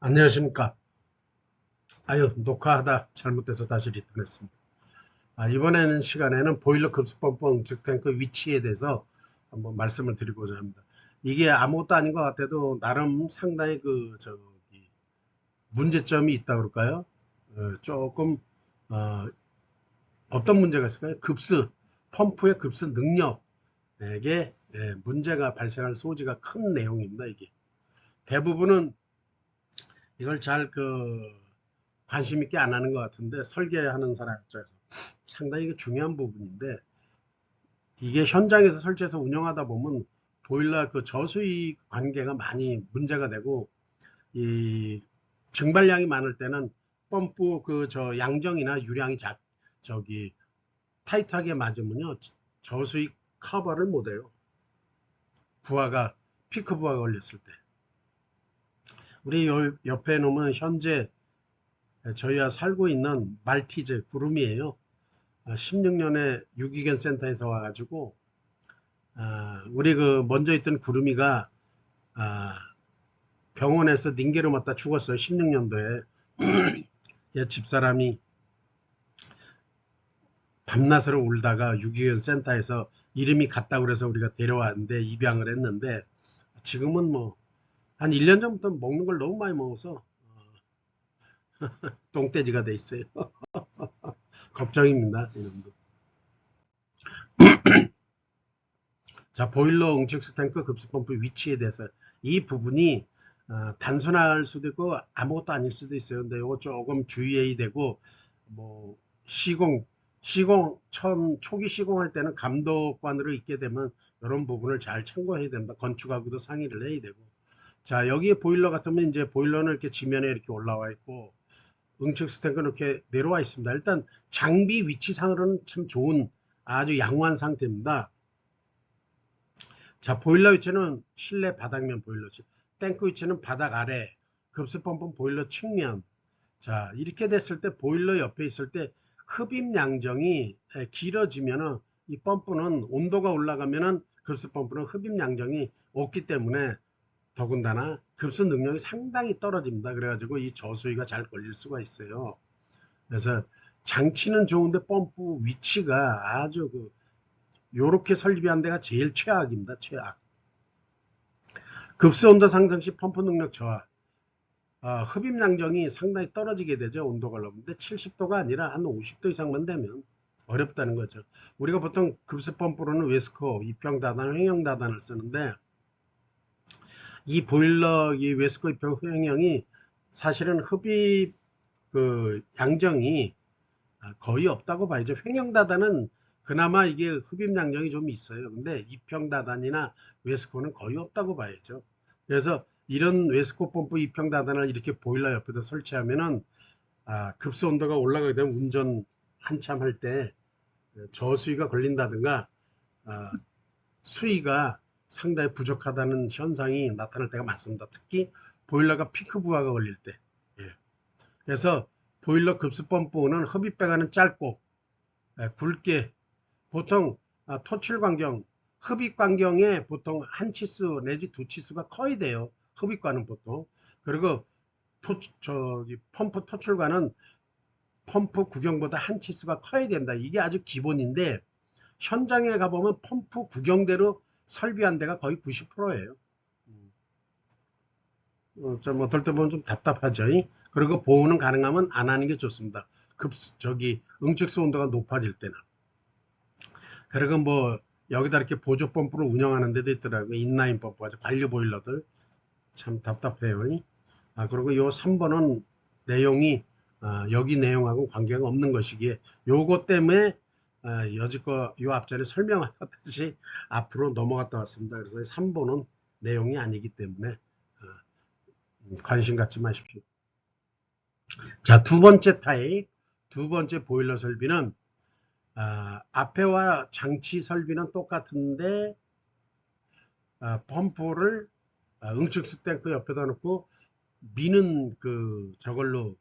안녕하십니까. 아유, 녹화하다 잘못돼서 다시 리턴했습니다. 아, 이번에는 시간에는 보일러 급수펌프 응축 탱크 위치에 대해서 한번 말씀을 드리고자 합니다. 이게 아무것도 아닌 것 같아도 나름 상당히 그, 저기, 문제점이 있다 그럴까요? 어, 조금, 어, 어떤 문제가 있을까요? 급수, 펌프의 급수 능력에게 예, 문제가 발생할 소지가 큰 내용입니다, 이게. 대부분은 이걸 잘 그 관심 있게 안 하는 것 같은데 설계하는 사람 입장에서 상당히 중요한 부분인데 이게 현장에서 설치해서 운영하다 보면 보일러 그 저수위 관계가 많이 문제가 되고 이 증발량이 많을 때는 펌프 그 저 양정이나 유량이 작 저기 타이트하게 맞으면요 저수위 커버를 못해요. 부하가 피크 부하가 걸렸을 때 우리 요 옆에 놓으면 현재 저희가 살고 있는 말티즈 구름이에요. 16년에 유기견 센터에서 와가지고 아, 우리 그 먼저 있던 구름이가 아, 병원에서 닌게로 맞다 죽었어요. 16년도에 집사람이 밤낮으로 울다가 유기견 센터에서 이름이 같다고 그래서 우리가 데려왔는데 입양을 했는데 지금은 뭐 한 1년 전부터 먹는 걸 너무 많이 먹어서 어, 똥돼지가 돼 있어요. 걱정입니다. 이놈도. 자, 보일러 응축수 탱크 급수펌프 위치에 대해서 이 부분이 어, 단순할 수도 있고 아무것도 아닐 수도 있어요. 근데 이거 조금 주의해야 되고 뭐 시공 시공 처음 초기 시공할 때는 감독관으로 있게 되면 이런 부분을 잘 참고해야 된다. 건축하고도 상의를 해야 되고 자, 여기에 보일러 같으면 이제 보일러는 이렇게 지면에 이렇게 올라와 있고 응축 스탱크는 이렇게 내려와 있습니다. 일단 장비 위치상으로는 참 좋은 아주 양호한 상태입니다. 자, 보일러 위치는 실내 바닥면 보일러지. 탱크 위치는 바닥 아래, 급수 펌프는 보일러 측면. 자, 이렇게 됐을 때 보일러 옆에 있을 때 흡입 양정이 길어지면은 이 펌프는 온도가 올라가면은 급수 펌프는 흡입 양정이 없기 때문에 더군다나 급수 능력이 상당히 떨어집니다. 그래가지고 이 저수위가 잘 걸릴 수가 있어요. 그래서 장치는 좋은데 펌프 위치가 아주 그 요렇게 설비한 데가 제일 최악입니다. 최악. 급수 온도 상승 시 펌프 능력 저하. 어, 흡입 양정이 상당히 떨어지게 되죠. 온도가 올라오는데 70도가 아니라 한 50도 이상만 되면 어렵다는 거죠. 우리가 보통 급수 펌프로는 웨스코, 입형 다단, 횡형 다단을 쓰는데 이 보일러 이 입형 횡형이 사실은 흡입 그 양정이 거의 없다고 봐야죠. 횡형 다단은 그나마 이게 흡입 양정이 좀 있어요. 근데 입형 다단이나 웨스코는 거의 없다고 봐야죠. 그래서 이런 웨스코 펌프 입형 다단을 이렇게 보일러 옆에다 설치하면은 아, 급수 온도가 올라가게 되면 운전 한참 할 때 저수위가 걸린다든가 아, 수위가 상당히 부족하다는 현상이 나타날 때가 많습니다. 특히 보일러가 피크 부하가 걸릴 때. 예. 그래서 보일러 급수 펌프는 흡입 배관은 짧고 예, 굵게 보통 아, 토출 광경, 흡입 광경에 보통 한 치수 내지 두 치수가 커야 돼요. 흡입관은 보통. 그리고 토, 저기 펌프 토출관은 펌프 구경보다 한 치수가 커야 된다. 이게 아주 기본인데 현장에 가보면 펌프 구경대로 설비한 데가 거의 90%예요. 어, 좀 어떨 때 보면 좀 답답하죠. 그리고 보호는 가능하면 안 하는 게 좋습니다. 급 저기 응축수 온도가 높아질 때는. 그리고 뭐 여기다 이렇게 보조 펌프를 운영하는 데도 있더라고요. 인라인 펌프 아주 관료 보일러들 참 답답해요. 아 그리고 요 3번은 내용이 아, 여기 내용하고 관계가 없는 것이기에 요것 때문에 아, 여지껏 요 앞전에 설명하듯이 앞으로 넘어갔다 왔습니다. 그래서 3번은 내용이 아니기 때문에 어, 관심 갖지 마십시오. 자, 두 번째 타입, 두 번째 보일러 설비는 아, 앞에와 장치 설비는 똑같은데 아, 펌프를 아, 응축수 탱크 옆에다 놓고 미는 그 저걸로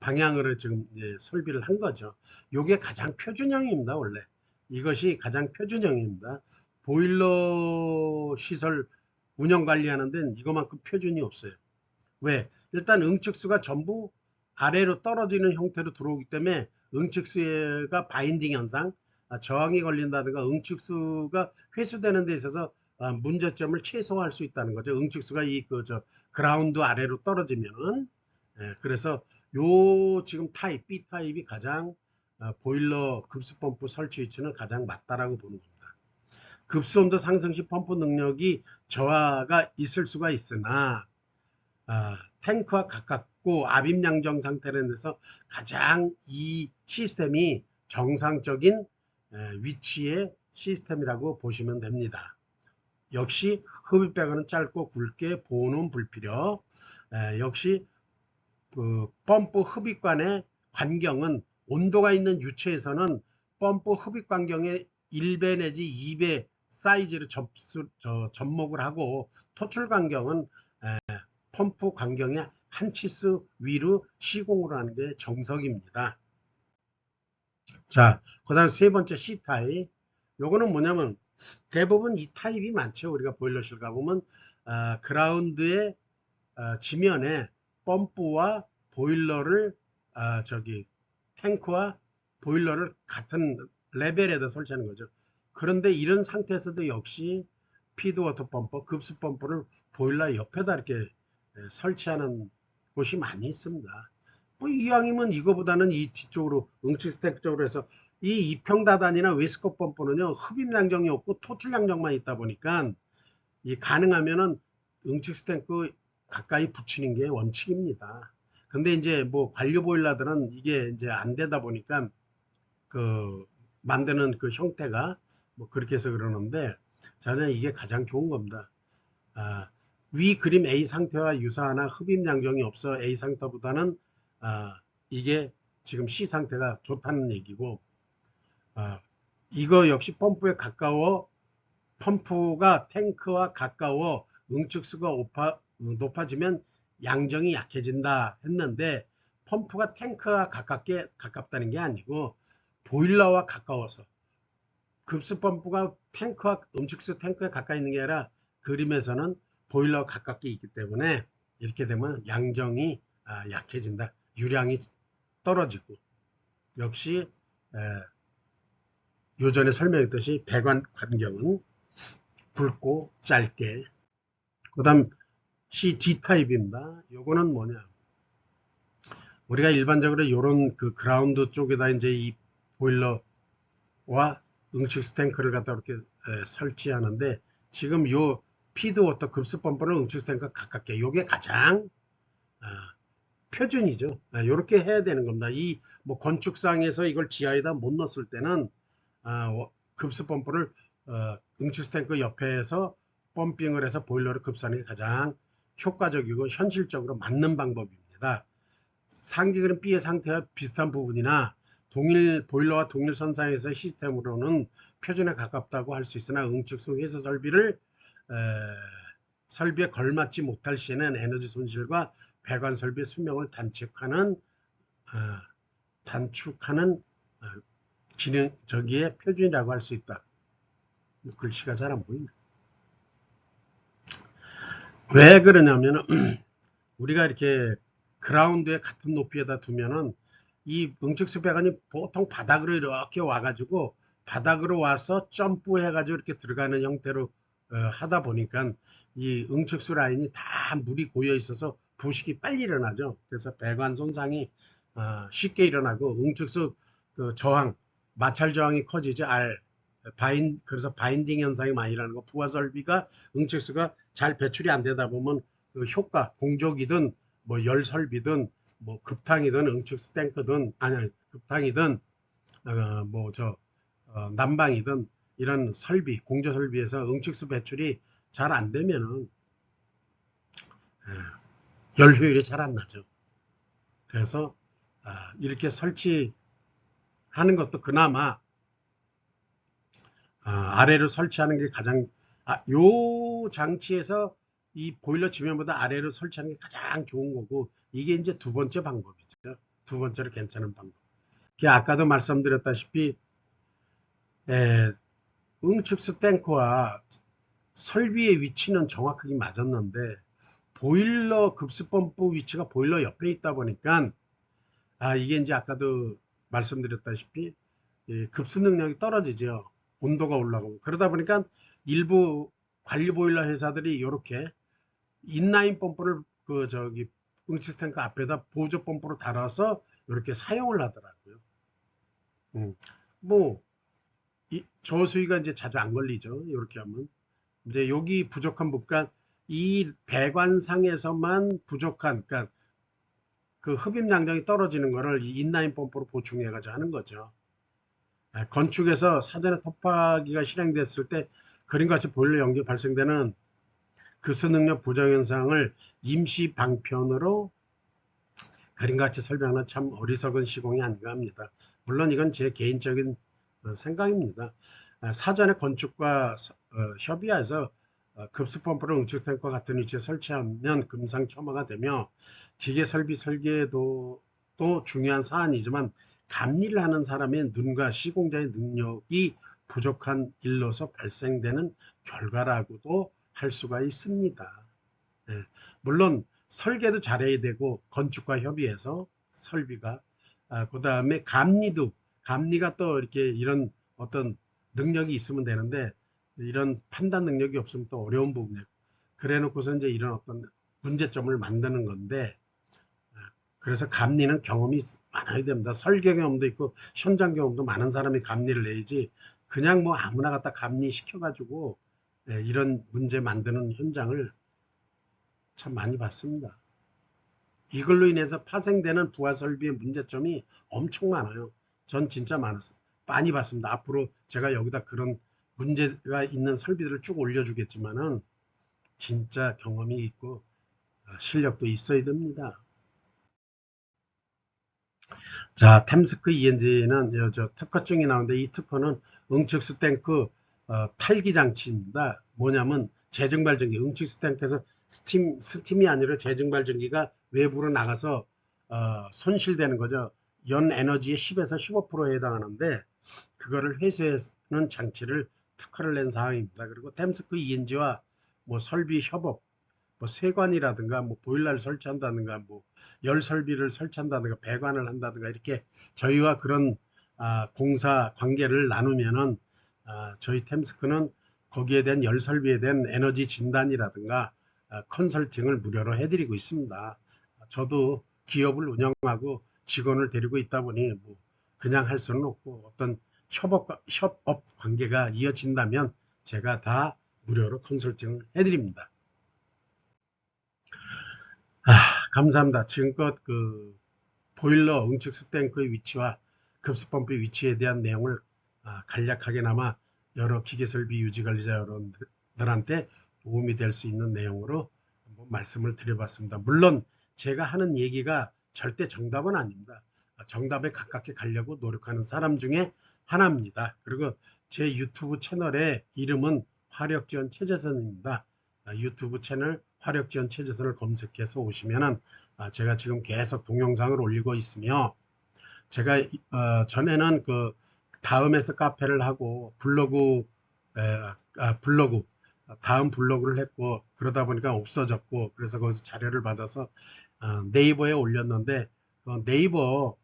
방향으로 지금 설비를 한 거죠. 이게 가장 표준형입니다. 원래 이것이 가장 표준형입니다. 보일러 시설 운영 관리하는 데는 이거만큼 표준이 없어요. 왜? 일단 응축수가 전부 아래로 떨어지는 형태로 들어오기 때문에 응축수가 바인딩 현상, 아, 저항이 걸린다든가 응축수가 회수되는 데 있어서 아, 문제점을 최소화할 수 있다는 거죠. 응축수가 이 그저 그라운드 아래로 떨어지면은 예, 그래서 요 지금 타입 B 타입이 가장 아, 보일러 급수 펌프 설치 위치는 가장 맞다라고 보는 겁니다. 급수 온도 상승 시 펌프 능력이 저하가 있을 수가 있으나 아, 탱크와 가깝고 압입 양정 상태라는 데서 가장 이 시스템이 정상적인 에, 위치의 시스템이라고 보시면 됩니다. 역시 흡입배관은 짧고 굵게 보는 불필요. 에, 역시 그 펌프 흡입관의 반경은 온도가 있는 유체에서는 펌프 흡입 반경의 1배 내지 2배 사이즈로 접수, 저, 접목을 하고 토출 간경은 에, 펌프 간경의 한 치수 위로 시공을 하는 게 정석입니다. 자, 그 다음 세 번째 C 타입. 요거는 뭐냐면 대부분 이 타입이 많죠. 우리가 보일러실 가보면 아, 그라운드의 아, 지면에 펌프와 보일러를 아, 저기 탱크와 보일러를 같은 레벨에다 설치하는 거죠. 그런데 이런 상태에서도 역시 피드워터 펌프, 급수 펌프를 보일러 옆에다 이렇게 에, 설치하는 곳이 많이 있습니다. 뭐 이왕이면 이거보다는 이 뒤쪽으로 응치 스택 쪽으로 해서 이 이평다단이나 웨스코 펌프는요 흡입 양정이 없고 토출 양정만 있다 보니까 이 가능하면은 응축 스탱크 가까이 붙이는 게 원칙입니다. 근데 이제 뭐 관료 보일러들은 이게 이제 안 되다 보니까 그 만드는 그 형태가 뭐 그렇게 해서 그러는데 저는 이게 가장 좋은 겁니다. 아, 위 그림 A 상태와 유사하나 흡입 양정이 없어 A 상태보다는 아, 이게 지금 C 상태가 좋다는 얘기고 아, 이거 역시 펌프에 가까워 펌프가 탱크와 가까워 응축수가 오파, 높아지면 양정이 약해진다 했는데 펌프가 탱크와 가깝게 가깝다는 게 아니고 보일러와 가까워서 급수 펌프가 탱크와 응축수 탱크에 가까이 있는 게 아니라 그림에서는 보일러와 가깝게 있기 때문에 이렇게 되면 양정이 아, 약해진다. 유량이 떨어지고 역시 에, 요전에 설명했듯이 배관 환경은 굵고 짧게 그 다음 C D 타입입니다. 요거는 뭐냐 우리가 일반적으로 이런 그 그라운드 쪽에다 이제 이 보일러와 응축 스탱크를 갖다 이렇게 에, 설치하는데 지금 요 피드 워터 급수 펌프는 응축 스탱크가 가깝게 요게 가장 아, 표준이죠. 이렇게 해야 되는 겁니다. 이 뭐 건축상에서 이걸 지하에다 못 넣었을 때는 아, 워- 급수 펌프를 어, 응축 탱크 옆에서 펌핑을 해서 보일러를 급수하는 게 가장 효과적이고 현실적으로 맞는 방법입니다. 상기 그림 B의 상태와 비슷한 부분이나 동일 보일러와 동일 선상에서 시스템으로는 표준에 가깝다고 할 수 있으나 응축수 회수 설비를 에, 설비에 걸맞지 못할 시에는 에너지 손실과 배관 설비 수명을 단축하는 어, 단축하는 어, 기능 저기에 표준이라고 할 수 있다. 글씨가 잘 안 보이네. 왜 그러냐면은 우리가 이렇게 그라운드에 같은 높이에다 두면은 이 응축수 배관이 보통 바닥으로 이렇게 와가지고 바닥으로 와서 점프해가지고 이렇게 들어가는 형태로 어, 하다 보니까 이 응축수 라인이 다 물이 고여 있어서 부식이 빨리 일어나죠. 그래서 배관 손상이 어, 쉽게 일어나고 응축수 그 저항, 마찰 저항이 커지죠. R 바인 그래서 바인딩 현상이 많이 일어나는 거. 부하 설비가 응축수가 잘 배출이 안 되다 보면 그 효과 공족이든 뭐 열 설비든 뭐 급탕이든 응축수 탱크든 아니 아니, 급탕이든 어, 뭐저 어, 난방이든 이런 설비 공조 설비에서 응축수 배출이 잘 안 되면은 예, 열 효율이 잘 안 나죠. 그래서 아, 이렇게 설치하는 것도 그나마 아, 아래로 설치하는 게 가장 아, 요 장치에서 이 보일러 지면보다 아래로 설치하는 게 가장 좋은 거고 이게 이제 두 번째 방법이죠. 두 번째로 괜찮은 방법. 그게 아까도 말씀드렸다시피 에, 응축수 탱크와 설비의 위치는 정확하게 맞았는데 보일러 급수 펌프 위치가 보일러 옆에 있다 보니까 아 이게 이제 아까도 말씀드렸다시피 이 급수 능력이 떨어지죠. 온도가 올라가고 그러다 보니까 일부 관리 보일러 회사들이 이렇게 인라인 펌프를 그 저기 응치 탱크 앞에다 보조 펌프로 달아서 이렇게 사용을 하더라고요. 음, 뭐 이, 저수위가 이제 자주 안 걸리죠. 이렇게 하면 이제 여기 부족한 부분, 이 배관상에서만 부족한, 그러니까 그 흡입 양정이 떨어지는 거를 이 인라인 펌프로 보충해가지고 하는 거죠. 아, 건축에서 사전에 토파기가 실행됐을 때 그림같이 보일러 연기 발생되는 급수 능력 부정 현상을 임시 방편으로 그림같이 설명하는 참 어리석은 시공이 아닌가 합니다. 물론 이건 제 개인적인 어, 생각입니다. 아, 사전에 건축과 서- 어, 협의해서 어, 급수 펌프를 응축 탱크와 같은 위치에 설치하면 금상첨화가 되며 기계 설비 설계도 또 중요한 사안이지만 감리를 하는 사람의 눈과 시공자의 능력이 부족한 일로서 발생되는 결과라고도 할 수가 있습니다. 예, 물론 설계도 잘해야 되고 건축과 협의해서 설비가 그 다음에 감리도 감리가 또 이렇게 이런 어떤 능력이 있으면 되는데 이런 판단 능력이 없으면 또 어려운 부분이에요. 그래 놓고서 이제 이런 어떤 문제점을 만드는 건데 아, 그래서 감리는 경험이 많아야 됩니다. 설계 경험도 있고 현장 경험도 많은 사람이 감리를 내야지 그냥 뭐 아무나 갖다 감리 시켜가지고 예, 이런 문제 만드는 현장을 참 많이 봤습니다. 이걸로 인해서 파생되는 부하 설비의 문제점이 엄청 많아요. 전 진짜 많았어. 많이 봤습니다. 앞으로 제가 여기다 그런 문제가 있는 설비들을 쭉 올려주겠지만은 진짜 경험이 있고 아, 실력도 있어야 됩니다. 자, 템스크 ENG는 저 특허증이 나오는데 이 특허는 응축수 탱크 어, 탈기 장치입니다. 뭐냐면 재증 발전기, 응축수 탱크에서 스팀, 스팀이 아니라 재증 발전기가 외부로 나가서 어, 손실되는 거죠. 연 에너지의 10에서 15%에 해당하는데 그거를 회수하는 장치를 특허를 낸 사항입니다. 그리고 템스크 ENG와 뭐 설비 협업, 뭐 세관이라든가 뭐 보일러를 설치한다든가 뭐 열 설비를 설치한다든가 배관을 한다든가 이렇게 저희와 그런 아, 공사 관계를 나누면은 아, 저희 템스크는 거기에 대한 열 설비에 대한 에너지 진단이라든가 아, 컨설팅을 무료로 해드리고 있습니다. 저도 기업을 운영하고 직원을 데리고 있다 보니 뭐 그냥 할 수는 없고 어떤 협업, 협업 관계가 이어진다면 제가 다 무료로 컨설팅을 해드립니다. 아, 감사합니다. 지금껏 그 보일러 응축수 탱크의 위치와 급수펌프의 위치에 대한 내용을 아, 간략하게나마 여러 기계설비 유지관리자 여러분들한테 도움이 될 수 있는 내용으로 한번 말씀을 드려봤습니다. 물론 제가 하는 얘기가 절대 정답은 아닙니다. 정답에 가깝게 가려고 노력하는 사람 중에 하나입니다. 그리고 제 유튜브 채널의 이름은 화력지원 최재선입니다. 아, 유튜브 채널 화력지원 최재선을 검색해서 오시면은 아, 제가 지금 계속 동영상을 올리고 있으며 제가 어, 전에는 그 다음에서 카페를 하고 블로그 에, 아, 블로그 다음 블로그를 했고 그러다 보니까 없어졌고 그래서 거기서 자료를 받아서 어, 네이버에 올렸는데 그 네이버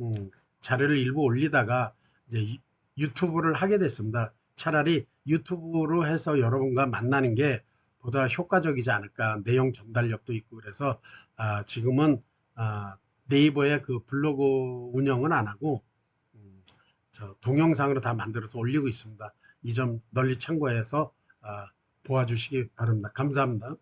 음, 자료를 일부 올리다가 이제 유- 유튜브를 하게 됐습니다. 차라리 유튜브로 해서 여러분과 만나는 게 보다 효과적이지 않을까 내용 전달력도 있고 그래서 아, 지금은 아, 네이버에 그 블로그 운영은 안 하고 음, 저 동영상으로 다 만들어서 올리고 있습니다. 이 점 널리 참고해서 아, 보아주시기 바랍니다. 감사합니다.